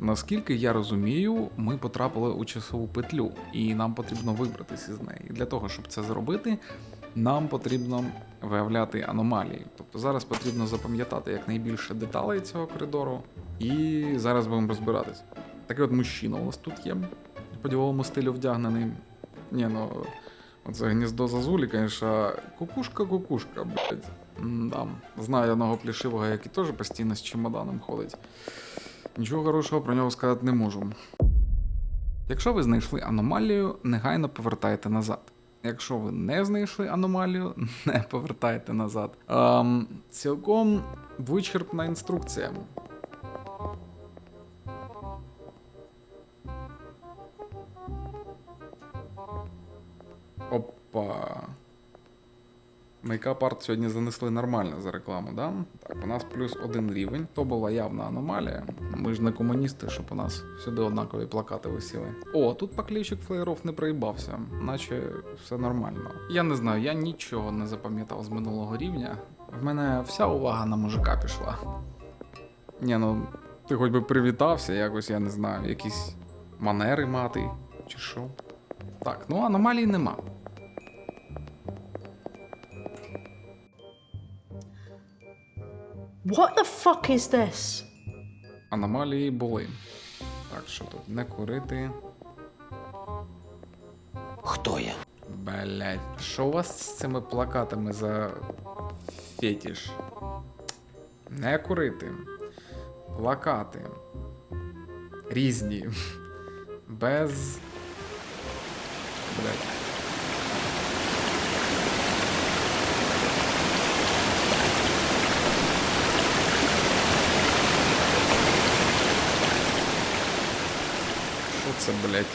Наскільки я розумію, ми потрапили у часову петлю, і нам потрібно вибратися з неї. Для того, щоб це зробити, нам потрібно виявляти аномалії. Тобто зараз потрібно запам'ятати якнайбільше деталей цього коридору, і зараз будемо розбиратись. Такий от мужчина у нас тут є, по діловому стилю вдягнений. Ні, ну, оце гніздо зазулі, звісно, кукушка-кукушка, блядь. Да. Знаю одного плішивого, який теж постійно з чемоданом ходить. Нічого хорошого про нього сказати не можу. Якщо ви знайшли аномалію, негайно повертайте назад. Якщо ви не знайшли аномалію, не повертайте назад. Ем, цілком вичерпна інструкція. Опа. Мейкап арт сьогодні занесли нормально за рекламу, да? Так, у нас плюс один рівень. То була явна аномалія. Ми ж не комуністи, щоб у нас всюди однакові плакати висіли. О, тут поклейчик флеєров не проїбався, наче все нормально. Я не знаю, я нічого не запам'ятав з минулого рівня. В мене вся увага на мужика пішла. Ні, ну ти хоч би привітався, якось я не знаю, якісь манери мати, чи що. Так, ну аномалій нема. What the fuck is this? Аномалії були. Так, що тут не курити. Хто я? Блять, що у вас з цими плакатами за фетіш? Не курити. Плакати. Різні. Без. Блять. Що це, блять?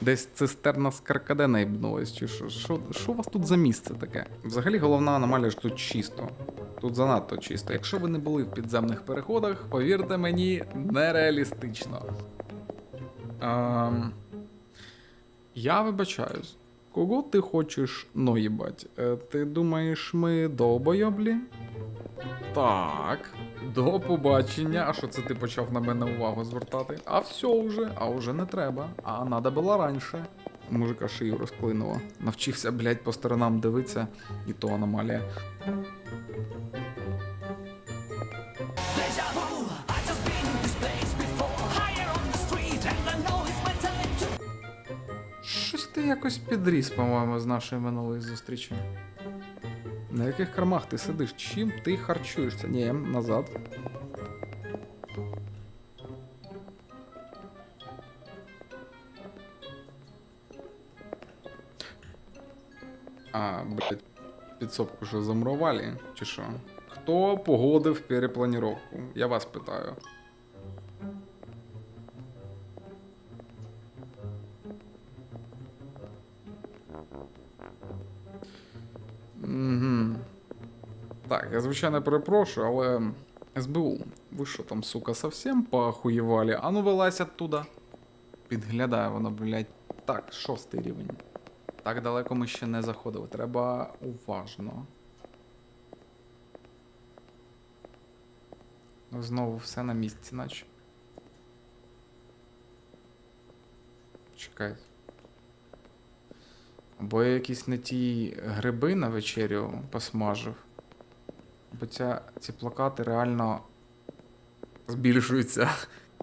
Десь цистерна з каркаде наїбнулась, чи що? Що, що у вас тут за місце таке? Взагалі головна аномалія ж тут чисто. Тут занадто чисто. Якщо ви не були в підземних переходах, повірте мені, нереалістично. Ем... Я вибачаюсь. Кого ти хочеш наїбать? Е, ти думаєш, ми довбойоблі? Так. До побачення. А що це ти почав на мене увагу звертати? А все вже, а вже не треба. А надо було раніше. Мужика шию розклинуло. Навчився, блядь, по сторонам дивитися, і то аномалія. Щось ти якось підріс, по-моєму, з нашої минулої зустрічі. На яких кормах ти сидиш? Чим ти харчуєшся? Ні, назад. А, блядь, підсобку що замурували? Чи що? Хто погодив перепланіровку? Я вас питаю. Так, я звичайно перепрошую, але СБУ, ви що там, сука, совсем поохуєвали? А ну вилазь оттуда. Підглядає воно, блядь. Так, шостий рівень. Так далеко ми ще не заходили. Треба уважно. Ну, знову все на місці, наче. Чекайте. Або я якісь не ті гриби на вечерю посмажив. Бо ця, ці плакати реально збільшуються.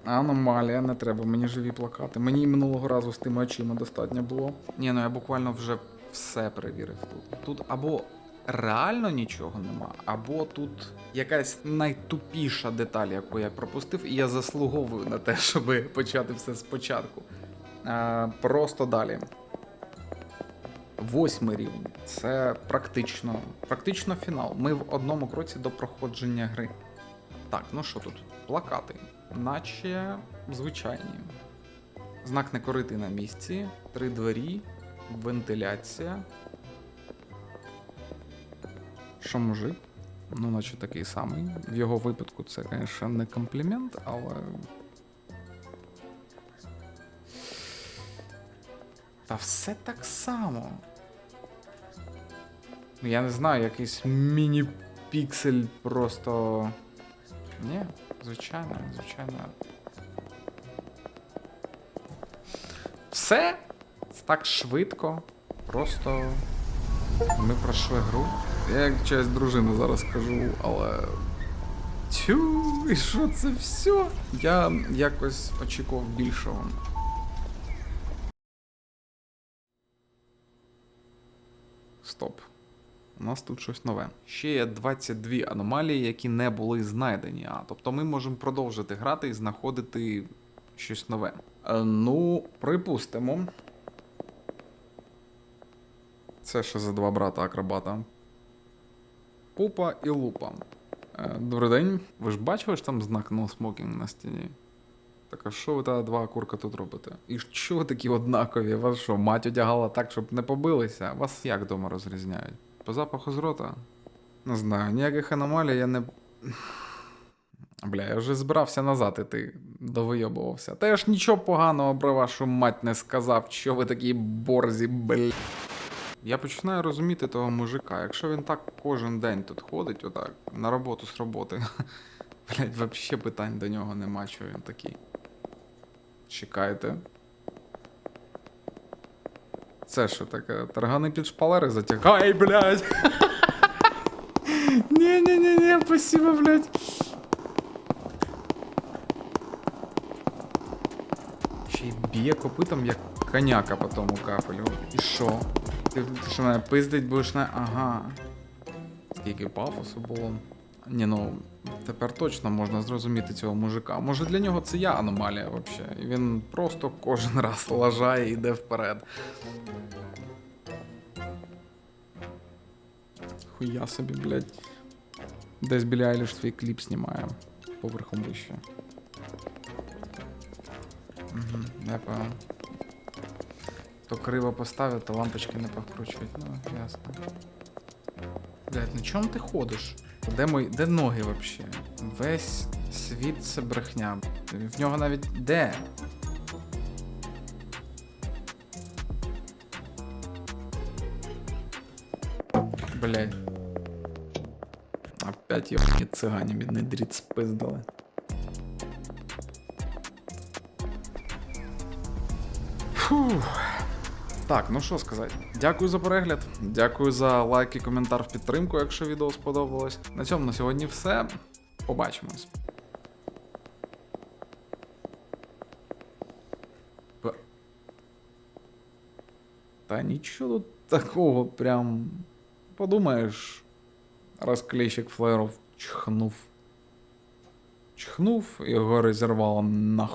Аномалія, не треба, мені живі плакати. Мені минулого разу з тими очима достатньо було. Ні, ну я буквально вже все перевірив тут. Тут або реально нічого нема, або тут якась найтупіша деталь, яку я пропустив, і я заслуговую на те, щоб почати все спочатку. Е, просто далі. Восьмий рівень. Це практично, практично фінал. Ми в одному кроці до проходження гри. Так, ну що тут? Плакати. Наче звичайні. Знак не корити на місці. Три двері, вентиляція. Що мужик? Ну, наче такий самий. В його випадку це, звісно, не комплімент, але. Та все так само. Ну, я не знаю, якийсь міні-піксель просто. Ні, звичайно, звичайно. Все так швидко. Просто ми пройшли гру. Я як через дружини, зараз кажу, але. Тю, і що це все? Я якось очікував більшого. Стоп. У нас тут щось нове. Ще є 22 аномалії, які не були знайдені. А тобто ми можемо продовжити грати і знаходити щось нове. Е, ну, припустимо. Це що за два брата акробата? Пупа і лупа. Е, добрий день. Ви ж бачили що там знак no smoking на стіні? Так а що ви та два курка тут робите? І що ви такі однакові? Вас що, мать одягала так, щоб не побилися? Вас як дома розрізняють? По запаху з рота? Не знаю, ніяких аномалій я не. Бля, я вже збирався назад іти, довийобувався. Та я ж нічого поганого про вашу мать не сказав, що ви такі борзі, бля. Я починаю розуміти того мужика. Якщо він так кожен день тут ходить, отак, на роботу з роботи. Блять, взагалі питань до нього нема, що він такий. Чекайте. Це що таке? Таргани під шпалери затягай, блядь! Ні-ні-ні, спасибо, блядь. Ще й б'є копитом, як коняка по тому кафелю. І що? Ти що мене пиздить будеш на. Ага. Скільки пафосу було. Ні, ну тепер точно можна зрозуміти цього мужика. Може для нього це я аномалія взагалі. І він просто кожен раз лажає і йде вперед. Хуя собі, блядь. Десь біля Айліш свій кліп знімає. Поверхом вище. Угу, я понял. То криво поставив, то лампочки не покручують. Ну, ясно. Блядь, на чому ти ходиш? Де мої. Де ноги вообще? Весь світ це брехня. В нього навіть де? Блядь. Опять ебані цигані бідний дріт спиздили. Фух. Так, ну що сказати. Дякую за перегляд. Дякую за лайк і коментар в підтримку, якщо відео сподобалось. На цьому на сьогодні все. Побачимось. Та нічого тут такого прям. Подумаєш, розклейщик флееров чхнув. Чхнув його розірвало нахуй